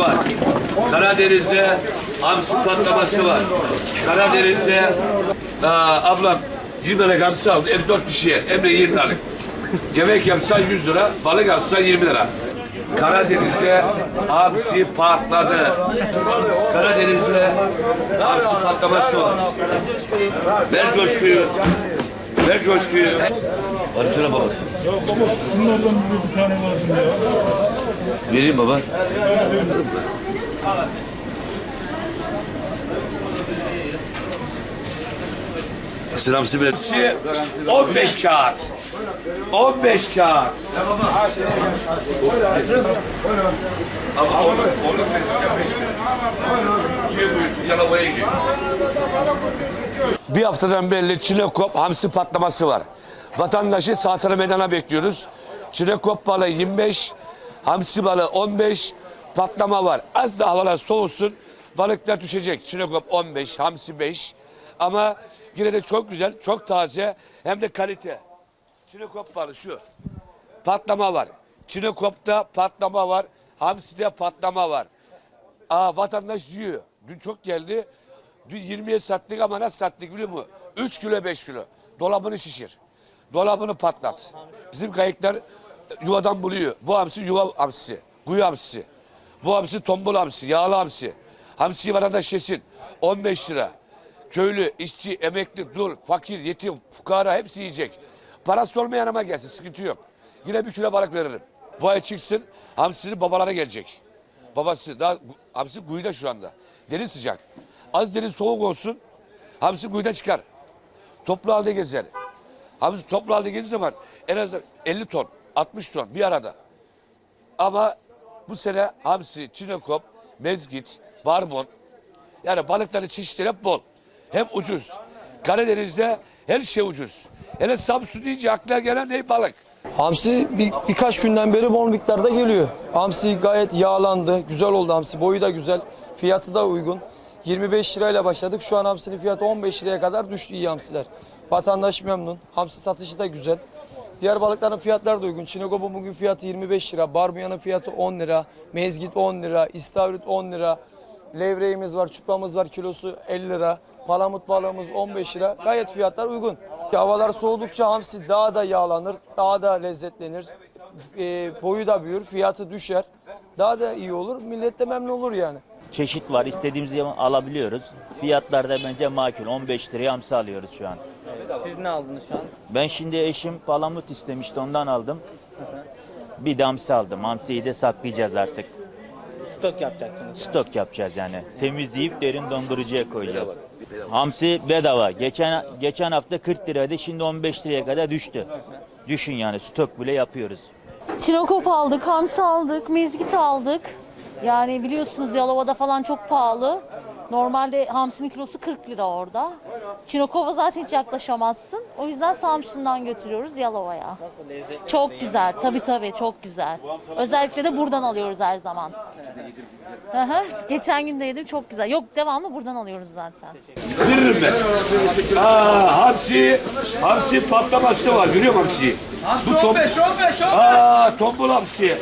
var. Karadeniz'de hamsi patlaması var. Karadeniz'de aa, ablam 20 lira hamsi aldı. Ev 4 kişiye. Emre 20 liralık. Yemek yapsan 100 lira, balık alsan 20 lira. Karadeniz'de hamsi patladı. Karadeniz'de hamsi patlaması var. Ver coşkuyu. Ver coşkuyu. Var şuna baba. Ya baba bize bir tane ya. Vereyim baba. Sıramsı biletisi 15 kağıt. 15 kağıt. Ama onu, onu gidiyor. Bir haftadan belli Çinekop hamsi patlaması var. Vatandaşı Saatara Meydan'a bekliyoruz. Çinekop balığı 25, hamsi balığı 15, patlama var. Az da havalar soğusun, balıklar düşecek. Çinekop 15, hamsi 5. Ama yine de çok güzel, çok taze hem de kalite. Çinekop balığı şu. Patlama var. Çinekop'ta patlama var. Hamsi'de patlama var. Aa, vatandaş yiyor. Dün çok geldi. Dün 20'ye sattık ama nasıl sattık biliyor musun? 3 kilo 5 kilo. Dolabını şişir. Dolabını patlat. Bizim kayıklar yuvadan buluyor. Bu hamsi yuva hamsisi. Kuyu hamsisi. Bu hamsi tombul hamsi, yağlı hamsi. Hamsiyi vatandaş yesin. 15 lira. Köylü, işçi, emekli, dul, fakir, yetim, fukara hepsi yiyecek. Parası olmayan ama gelsin sıkıntı yok. Yine bir kilo balık veririm. Bu ay çıksın hamsinin babalara gelecek. Babası daha hamsi kuyuda şu anda. Deniz sıcak. Az deniz soğuk olsun. Hamsi kuyuda çıkar. Toplu halde gezer. Hamsi toplu halde gezdiği zaman en az 50 ton, 60 ton bir arada. Ama bu sene hamsi, çinekop, mezgit, barbon yani balıkların çeşitleri hep bol. Hem ucuz. Karadeniz'de her şey ucuz. Hele Samsun deyince akla gelen ne balık? Hamsi bir, birkaç günden beri bol miktarda geliyor. Hamsi gayet yağlandı. Güzel oldu hamsi. Boyu da güzel. Fiyatı da uygun. 25 lirayla başladık. Şu an hamsinin fiyatı 15 liraya kadar düştü iyi hamsiler. Vatandaş memnun. Hamsi satışı da güzel. Diğer balıkların fiyatları da uygun. Çinekop'un bugün fiyatı 25 lira. Barbunyanın fiyatı 10 lira. Mezgit 10 lira. İstavrit 10 lira. Levreğimiz var, çupramız var. Kilosu 50 lira. Palamut balığımız 15 lira. Gayet fiyatlar uygun. Havalar soğudukça hamsi daha da yağlanır, daha da lezzetlenir. E, boyu da büyür, fiyatı düşer. Daha da iyi olur. Millet de memnun olur yani. çeşit var. İstediğimiz zaman alabiliyoruz. Fiyatlar da bence makul. 15 liraya hamsi alıyoruz şu an. Siz ne aldınız şu an? Ben şimdi eşim palamut istemişti ondan aldım. Bir de hamsi aldım. Hamsiyi de saklayacağız artık. Stok yapacaksınız. Stok yapacağız yani. Temizleyip derin dondurucuya koyacağız. Hamsi bedava. Geçen geçen hafta 40 liraydı. Şimdi 15 liraya kadar düştü. Düşün yani stok bile yapıyoruz. Çinokop aldık, hamsi aldık, mezgit aldık. Yani biliyorsunuz Yalova'da falan çok pahalı. Normalde hamsinin kilosu 40 lira orada. Çinokop'a zaten hiç yaklaşamazsın. O yüzden Samsun'dan götürüyoruz Yalova'ya. Çok güzel. Tabii tabii çok güzel. Özellikle de buradan alıyoruz her zaman. Hı. Geçen gün de yedim çok güzel. Yok devamlı buradan alıyoruz zaten. Veririm ben. Aa, hamsi, hamsi patlaması var. Görüyor musun hamsiyi? Bu tom... 15, 15, 15. Aa, tombul hamsi.